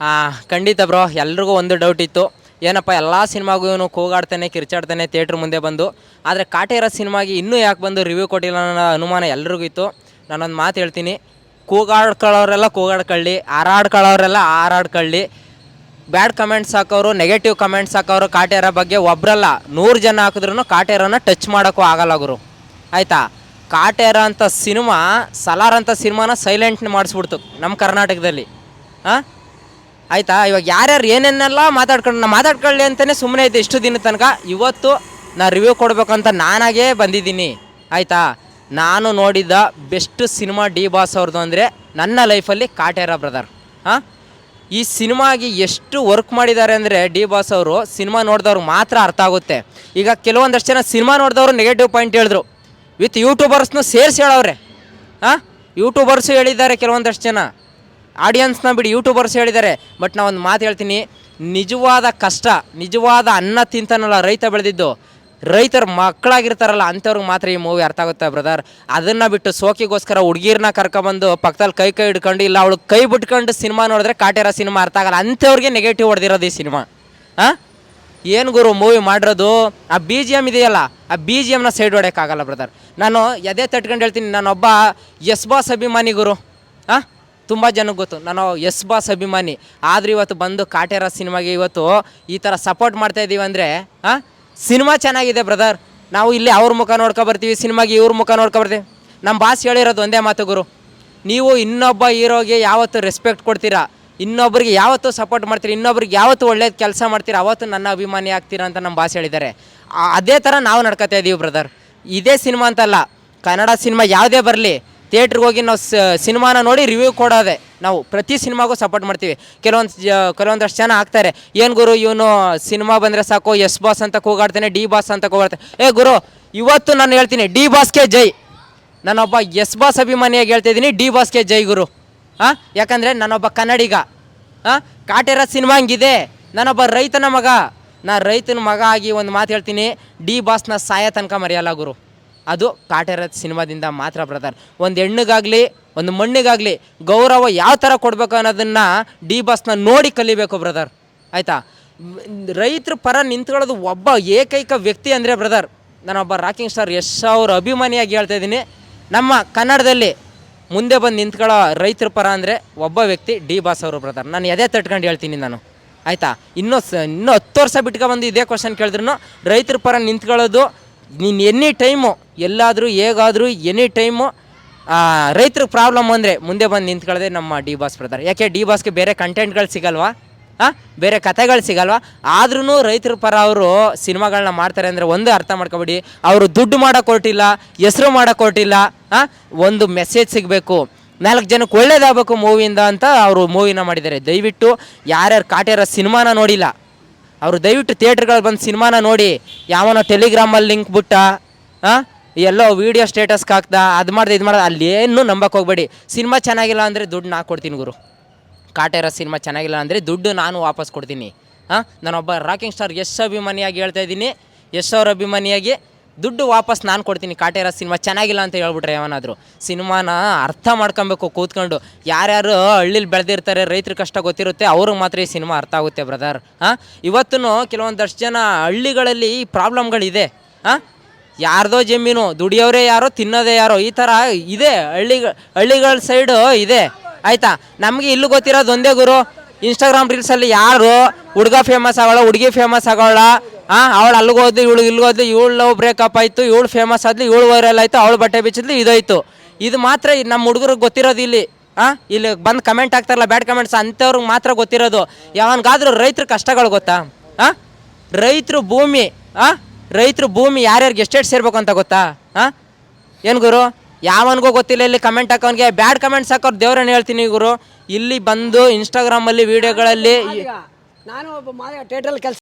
ಹಾಂ, ಖಂಡಿತ ಬ್ರೋ, ಎಲ್ರಿಗೂ ಒಂದು ಡೌಟ್ ಇತ್ತು. ಏನಪ್ಪ, ಎಲ್ಲ ಸಿನಿಮಾಗೂ ಇವನು ಕೂಗಾಡ್ತಾನೆ, ಕಿರ್ಚಾಡ್ತಾನೆ ಥಿಯೇಟ್ರ್ ಮುಂದೆ ಬಂದು. ಆದರೆ ಕಾಟೇರ ಸಿನಿಮಾಗೆ ಇನ್ನೂ ಯಾಕೆ ಬಂದು ರಿವ್ಯೂ ಕೊಟ್ಟಿಲ್ಲ ಅನ್ನೋ ಅನುಮಾನ ಎಲ್ರಿಗೂ ಇತ್ತು. ನಾನೊಂದು ಮಾತು ಹೇಳ್ತೀನಿ. ಕೂಗಾಡ್ಕೊಳ್ಳೋರೆಲ್ಲ ಕೂಗಾಡ್ಕೊಳ್ಳಿ, ಹಾರಾಡ್ಕೊಳ್ಳೋರೆಲ್ಲ ಹಾರಾಡ್ಕೊಳ್ಳಿ. ಬ್ಯಾಡ್ ಕಮೆಂಟ್ಸ್ ಹಾಕೋರು ನೆಗೆಟಿವ್ ಕಮೆಂಟ್ಸ್ ಹಾಕೋರು ಕಾಟೇರ ಬಗ್ಗೆ ಒಬ್ರಲ್ಲ ನೂರು ಜನ ಹಾಕಿದ್ರು ಕಾಟೇರನ ಟಚ್ ಮಾಡೋಕ್ಕೂ ಆಗಲ್ಲ ಗುರು. ಆಯಿತಾ? ಕಾಟೇರ ಅಂತ ಸಿನಿಮಾ, ಸಲಾರ್ ಅಂತ ಸಿನಿಮಾನ ಸೈಲೆಂಟ್ ಮಾಡಿಸ್ಬಿಡ್ತು ನಮ್ಮ ಕರ್ನಾಟಕದಲ್ಲಿ. ಹಾಂ ಆಯಿತಾ? ಇವಾಗ ಯಾರ್ಯಾರು ಏನೇನೆಲ್ಲ ಮಾತಾಡ್ಕೊಂಡು ನಾ ಮಾತಾಡ್ಕೊಳ್ಳಿ ಅಂತಲೇ ಸುಮ್ಮನೆ ಐತೆ ಇಷ್ಟು ದಿನ ತನಕ. ಇವತ್ತು ನಾ ರಿವ್ಯೂ ಕೊಡಬೇಕಂತ ನಾನಾಗೇ ಬಂದಿದ್ದೀನಿ. ಆಯಿತಾ? ನಾನು ನೋಡಿದ ಬೆಸ್ಟ್ ಸಿನಿಮಾ ಡಿ ಬಾಸ್ ಅವ್ರದ್ದು ಅಂದರೆ ನನ್ನ ಲೈಫಲ್ಲಿ ಕಾಟೇರ ಬ್ರದರ್ ಹಾಂ ಈ ಸಿನಿಮಾಗೆ ಎಷ್ಟು ವರ್ಕ್ ಮಾಡಿದ್ದಾರೆ ಅಂದರೆ ಡಿ ಬಾಸ್ ಅವರು, ಸಿನಿಮಾ ನೋಡಿದವ್ರು ಮಾತ್ರ ಅರ್ಥ ಆಗುತ್ತೆ. ಈಗ ಕೆಲವೊಂದಷ್ಟು ಜನ ಸಿನಿಮಾ ನೋಡಿದವರು ನೆಗೆಟಿವ್ ಪಾಯಿಂಟ್ ಹೇಳಿದ್ರು. ವಿತ್ ಯೂಟ್ಯೂಬರ್ಸ್ನ ಸೇರಿಸಿ ಹೇಳವ್ರೆ. ಹಾಂ ಯೂಟ್ಯೂಬರ್ಸು ಹೇಳಿದ್ದಾರೆ ಕೆಲವೊಂದಷ್ಟು ಜನ. ಆಡಿಯನ್ಸ್ನ ಬಿಡಿ ಯೂಟ್ಯೂಬರ್ಸ್ ಹೇಳಿದ್ದಾರೆ. ಬಟ್ ನಾ ಒಂದು ಮಾತು ಹೇಳ್ತೀನಿ. ನಿಜವಾದ ಕಷ್ಟ, ನಿಜವಾದ ಅನ್ನ ತಿಂತಾನಲ್ಲ ರೈತ ಬೆಳೆದಿದ್ದು. ರೈತರ ಮಕ್ಕಳಾಗಿರ್ತಾರಲ್ಲ ಅಂಥವ್ರಿಗೆ ಮಾತ್ರ ಈ ಮೂವಿ ಅರ್ಥ ಆಗುತ್ತೆ ಬ್ರದರ್. ಅದನ್ನು ಬಿಟ್ಟು ಸೋಕಿಗೋಸ್ಕರ ಹುಡುಗಿರನ್ನ ಕರ್ಕೊಬಂದು ಪಕ್ಕದಲ್ಲಿ ಕೈ ಕೈ ಹಿಡ್ಕೊಂಡು ಇಲ್ಲ, ಅವಳು ಕೈ ಬಿಟ್ಕೊಂಡು ಸಿನಿಮಾ ನೋಡಿದ್ರೆ ಕಾಟೇರ ಸಿನಿಮಾ ಅರ್ಥ ಆಗಲ್ಲ. ಅಂಥವ್ರಿಗೆ ನೆಗೆಟಿವ್ ಹೊಡೆದಿರೋದು ಈ ಸಿನಿಮಾ. ಹಾಂ ಏನು ಗುರು ಮೂವಿ ಮಾಡಿರೋದು? ಆ ಬಿ ಜಿ ಎಂ ಇದೆಯಲ್ಲ, ಆ ಬಿ ಜಿ ಎಮ್ನ ಸೈಡ್ ಹೊಡೆಯೋಕ್ಕಾಗಲ್ಲ ಬ್ರದರ್ ನಾನು ಎದೆ ತಟ್ಕೊಂಡು ಹೇಳ್ತೀನಿ, ನಾನೊಬ್ಬ ಎಸ್ ಬಾಸ್ ಅಭಿಮಾನಿ ಗುರು. ಹಾಂ ತುಂಬ ಜನಕ್ಕೆ ಗೊತ್ತು, ನಾನು ಎಸ್ ಬಾಸ್ ಅಭಿಮಾನಿ. ಆದ್ರೆ ಇವತ್ತು ಬಂದು ಕಾಟೇರ ಸಿನಿಮಾಗೆ ಇವತ್ತು ಈ ಥರ ಸಪೋರ್ಟ್ ಮಾಡ್ತಾ ಇದ್ದೀವಿ ಅಂದರೆ ಹಾಂ ಸಿನಿಮಾ ಚೆನ್ನಾಗಿದೆ ಬ್ರದರ್ ನಾವು ಇಲ್ಲಿ ಅವ್ರ ಮುಖ ನೋಡ್ಕೊ ಬರ್ತೀವಿ, ಸಿನಿಮಾಗೆ ಇವ್ರ ಮುಖ ನೋಡ್ಕೊ ಬರ್ತೀವಿ. ನಮ್ಮ ಬಾಸ್ ಹೇಳಿರೋದು ಒಂದೇ ಮಾತು ಗುರು. ನೀವು ಇನ್ನೊಬ್ಬ ಹೀರೋಗೆ ಯಾವತ್ತು ರೆಸ್ಪೆಕ್ಟ್ ಕೊಡ್ತೀರಾ? ಇನ್ನೊಬ್ರಿಗೆ ಯಾವತ್ತು ಸಪೋರ್ಟ್ ಮಾಡ್ತೀರಿ, ಇನ್ನೊಬ್ರಿಗೆ ಯಾವತ್ತು ಒಳ್ಳೇದು ಕೆಲಸ ಮಾಡ್ತೀರಿ, ಅವತ್ತು ನನ್ನ ಅಭಿಮಾನಿ ಆಗ್ತೀರಾ ಅಂತ ನಮ್ಮ ಭಾಷೆ ಹೇಳಿದ್ದಾರೆ. ಅದೇ ಥರ ನಾವು ನಡ್ಕೊತಾ ಇದ್ದೀವಿ ಬ್ರದರ್ ಇದೇ ಸಿನಿಮಾ ಅಂತಲ್ಲ, ಕನ್ನಡ ಸಿನಿಮಾ ಯಾವುದೇ ಬರಲಿ ಥಿಯೇಟ್ರಿಗೆ ಹೋಗಿ ನಾವು ಸಿನಿಮಾನ ನೋಡಿ ರಿವ್ಯೂ ಕೊಡೋದೆ. ನಾವು ಪ್ರತಿ ಸಿನಿಮಾಗೂ ಸಪೋರ್ಟ್ ಮಾಡ್ತೀವಿ. ಕೆಲವೊಂದು ಕೆಲವೊಂದಷ್ಟು ಜನ ಆಗ್ತಾರೆ, ಏನು ಗುರು, ಇವನು ಸಿನಿಮಾ ಬಂದರೆ ಸಾಕು, ಎಸ್ ಬಾಸ್ ಅಂತ ಕೂಗಾಡ್ತಾನೆ, ಡಿ ಬಾಸ್ ಅಂತ ಕೂಗಾಡ್ತಾನೆ. ಏ ಗುರು, ಇವತ್ತು ನಾನು ಹೇಳ್ತೀನಿ, ಡಿ ಬಾಸ್ಗೆ ಜೈ. ನಾನೊಬ್ಬ ಎಸ್ ಬಾಸ್ ಅಭಿಮಾನಿಯಾಗಿ ಹೇಳ್ತಾ ಇದ್ದೀನಿ, ಡಿ ಬಾಸ್ಗೆ ಜೈ ಗುರು. ಹಾಂ? ಯಾಕಂದರೆ ನಾನೊಬ್ಬ ಕನ್ನಡಿಗ. ಹಾಂ? ಕಾಟೇರ ಸಿನಿಮಾ ಹಂಗಿದೆ. ನಾನೊಬ್ಬ ರೈತನ ಮಗ. ನಾ ರೈತನ ಮಗ ಆಗಿ ಒಂದು ಮಾತು ಹೇಳ್ತೀನಿ. ಡಿ ಬಾಸ್ನ ಸಾಯ ತನಕ ಮರೆಯಲ್ಲ ಗುರು. ಅದು ಕಾಟೇರ ಸಿನಿಮಾದಿಂದ ಮಾತ್ರ ಬ್ರದರ್. ಒಂದು ಹೆಣ್ಣಿಗಾಗಲಿ, ಒಂದು ಮಣ್ಣಿಗಾಗಲಿ ಗೌರವ ಯಾವ ಥರ ಕೊಡಬೇಕು ಅನ್ನೋದನ್ನು ಡಿ ಬಾಸ್ನ ನೋಡಿ ಕಲಿಬೇಕು ಬ್ರದರ್. ಆಯಿತಾ? ರೈತರ ಪರ ನಿಂತ್ಕೊಳ್ಳೋದು ಒಬ್ಬ ಏಕೈಕ ವ್ಯಕ್ತಿ ಅಂದರೆ ಬ್ರದರ್. ನಾನೊಬ್ಬ ರಾಕಿಂಗ್ ಸ್ಟಾರ್ ಯಶ್ ಅವ್ರ ಅಭಿಮಾನಿಯಾಗಿ ಹೇಳ್ತಾ ಇದ್ದೀನಿ. ನಮ್ಮ ಕನ್ನಡದಲ್ಲಿ ಮುಂದೆ ಬಂದು ನಿಂತ್ಕೊಳ್ಳೋ ರೈತರ ಪರ ಅಂದರೆ ಒಬ್ಬ ವ್ಯಕ್ತಿ ಡಿ ಬಾಸ್ ಅವರು ಬ್ರದರ್ ನಾನು ಎದೆ ತಟ್ಕೊಂಡು ಹೇಳ್ತೀನಿ ನಾನು. ಆಯಿತಾ? ಇನ್ನೂ ಸ, ಇನ್ನೂ ಹತ್ತು ವರ್ಷ ಬಿಟ್ಕೊಬಂದು ಇದೇ ಕ್ವಶನ್ ಕೇಳಿದ್ರು ರೈತರ ಪರ ನಿಂತ್ಕೊಳ್ಳೋದು, ನೀನು ಎನಿ ಟೈಮು, ಎಲ್ಲಾದರೂ ಹೇಗಾದರೂ ಎನಿ ಟೈಮು ರೈತ್ರಿಗೆ ಪ್ರಾಬ್ಲಮ್ ಅಂದರೆ ಮುಂದೆ ಬಂದು ನಿಂತ್ಕೊಳ್ಳೋದೇ ನಮ್ಮ ಡಿ ಬಾಸ್ ಬ್ರದರ್ ಯಾಕೆ? ಡಿ ಬಾಸ್ಗೆ ಬೇರೆ ಕಂಟೆಂಟ್ಗಳು ಸಿಗಲ್ವಾ? ಬೇರೆ ಕಥೆಗಳು ಸಿಗಲ್ವಾ? ಆದ್ರೂ ರೈತರ ಪರ ಅವರು ಸಿನಿಮಾಗಳನ್ನ ಮಾಡ್ತಾರೆ ಅಂದರೆ ಒಂದು ಅರ್ಥ ಮಾಡ್ಕೊಬೇಡಿ. ಅವರು ದುಡ್ಡು ಮಾಡೋಕೆ ಹೊರಟಿಲ್ಲ, ಹೆಸರು ಮಾಡೋಕೆ ಕೊಟ್ಟಿಲ್ಲ ಹಾಂ ಒಂದು ಮೆಸೇಜ್ ಸಿಗಬೇಕು. ನಾಲ್ಕು ಜನಕ್ಕೆ ಒಳ್ಳೇದಾಗಬೇಕು ಮೂವಿಯಿಂದ ಅಂತ ಅವರು ಮೂವಿನ ಮಾಡಿದ್ದಾರೆ. ದಯವಿಟ್ಟು ಯಾರ್ಯಾರು ಕಾಟ್ಯಾರ ಸಿನಿಮಾನ ನೋಡಿಲ್ಲ, ಅವರು ದಯವಿಟ್ಟು ಥಿಯೇಟ್ರ್ಗಳು ಬಂದು ಸಿನಿಮಾನ ನೋಡಿ. ಯಾವನೋ ಟೆಲಿಗ್ರಾಮಲ್ಲಿ ಲಿಂಕ್ ಬಿಟ್ಟ ಹಾಂ ಎಲ್ಲೋ ವೀಡಿಯೋ ಸ್ಟೇಟಸ್ಗೆ ಹಾಕ್ದ, ಅದು ಮಾಡ್ದೆ ಇದು ಮಾಡ್ದೆ ಅಲ್ಲಿ ಏನೂ ನಂಬಕ್ಕೆ ಹೋಗ್ಬೇಡಿ. ಸಿನಿಮಾ ಚೆನ್ನಾಗಿಲ್ಲ ಅಂದರೆ ದುಡ್ಡು ನಾ ಕೊಡ್ತೀನಿ ಗುರು. ಕಾಟೇರ ಸಿನಿಮಾ ಚೆನ್ನಾಗಿಲ್ಲ ಅಂದರೆ ದುಡ್ಡು ನಾನು ವಾಪಸ್ ಕೊಡ್ತೀನಿ. ಹಾಂ? ನಾನೊಬ್ಬ ರಾಕಿಂಗ್ ಸ್ಟಾರ್ ಯಶ್ ಅಭಿಮಾನಿಯಾಗಿ ಹೇಳ್ತಾ ಇದ್ದೀನಿ. ಯಶ್ ಅವ್ರ ಅಭಿಮಾನಿಯಾಗಿ ದುಡ್ಡು ವಾಪಸ್ ನಾನು ಕೊಡ್ತೀನಿ. ಕಾಟೇರ ಸಿನಿಮಾ ಚೆನ್ನಾಗಿಲ್ಲ ಅಂತ ಹೇಳ್ಬಿಟ್ರೆ ಯಾವನಾದರೂ. ಸಿನಿಮಾನ ಅರ್ಥ ಮಾಡ್ಕೊಬೇಕು ಕೂತ್ಕೊಂಡು. ಯಾರ್ಯಾರು ಹಳ್ಳಿಲಿ ಬೆಳೆದಿರ್ತಾರೆ, ರೈತರ ಕಷ್ಟ ಗೊತ್ತಿರುತ್ತೆ, ಅವ್ರಿಗೆ ಮಾತ್ರ ಈ ಸಿನಿಮಾ ಅರ್ಥ ಆಗುತ್ತೆ ಬ್ರದರ್ ಹಾಂ? ಇವತ್ತೂ ಕೆಲವೊಂದಷ್ಟು ಜನ ಹಳ್ಳಿಗಳಲ್ಲಿ ಈ ಪ್ರಾಬ್ಲಮ್ಗಳಿದೆ. ಹಾಂ? ಯಾರ್ದೋ ಜಮೀನು, ದುಡಿಯೋರೇ ಯಾರೋ, ತಿನ್ನೋದೇ ಯಾರೋ, ಈ ಥರ ಇದೆ. ಹಳ್ಳಿ ಹಳ್ಳಿಗಳ ಸೈಡು ಇದೆ. ಆಯ್ತಾ? ನಮಗೆ ಇಲ್ಲೂ ಗೊತ್ತಿರೋದು ಒಂದೇ ಗುರು ಇನ್ಸ್ಟಾಗ್ರಾಮ್ ರೀಲ್ಸಲ್ಲಿ ಯಾರು ಹುಡುಗ ಫೇಮಸ್ ಆಗೋಳ ಹುಡುಗಿ ಫೇಮಸ್ ಆಗೋಳ ಹಾಂ ಅವಳು ಅಲ್ಲಿಗೆ ಹೋದ್ಲು, ಇವಳು ಇಲ್ಲಿಗೆ ಹೋದ್ಲು, ಇವಳು ಲವ್ ಬ್ರೇಕಪ್ ಆಯಿತು, ಇವಳು ಫೇಮಸ್ ಆದ್ಲು, ಇವಳು ವೈರಲ್ ಆಯಿತು, ಅವಳು ಬಟ್ಟೆ ಬಿಚ್ಚಿದ್ಲು, ಇದಾಯಿತು. ಇದು ಮಾತ್ರ ನಮ್ಮ ಹುಡುಗರಿಗೆ ಗೊತ್ತಿರೋದು ಇಲ್ಲಿ ಹಾಂ ಇಲ್ಲಿ ಬಂದು ಕಮೆಂಟ್ ಆಗ್ತಾರಲ್ಲ ಬ್ಯಾಡ್ ಕಮೆಂಟ್ಸ್ ಅಂಥವ್ರಿಗೆ ಮಾತ್ರ ಗೊತ್ತಿರೋದು. ಯಾವನ್ಗಾದ್ರೂ ರೈತರ ಕಷ್ಟಗಳು ಗೊತ್ತಾ? ಹಾಂ ರೈತರು ಭೂಮಿ ಹಾಂ ರೈತರು ಭೂಮಿ ಯಾರ್ಯಾರಿಗೆ ಎಷ್ಟೆಷ್ಟು ಸೇರ್ಬೇಕು ಅಂತ ಗೊತ್ತಾ? ಹಾಂ ಏನು ಗುರು? ಯಾವನಿಗೂ ಗೊತ್ತಿಲ್ಲ, ಇಲ್ಲಿ ಕಮೆಂಟ್ ಹಾಕೋನ್ಗೆ ಬ್ಯಾಡ್ ಕಮೆಂಟ್ಸ್ ಹಾಕೋರು ದೇವ್ರನ್ನ ಹೇಳ್ತೀನಿ ಗುರು. ಇಲ್ಲಿ ಬಂದು ಇನ್ಸ್ಟಾಗ್ರಾಮಲ್ಲಿ ವಿಡಿಯೋಗಳಲ್ಲಿ ನಾನು ಒಬ್ಬ ಮಾದ ಥಿಯೇಟ್ರಲ್ಲಿ ಕೆಲಸ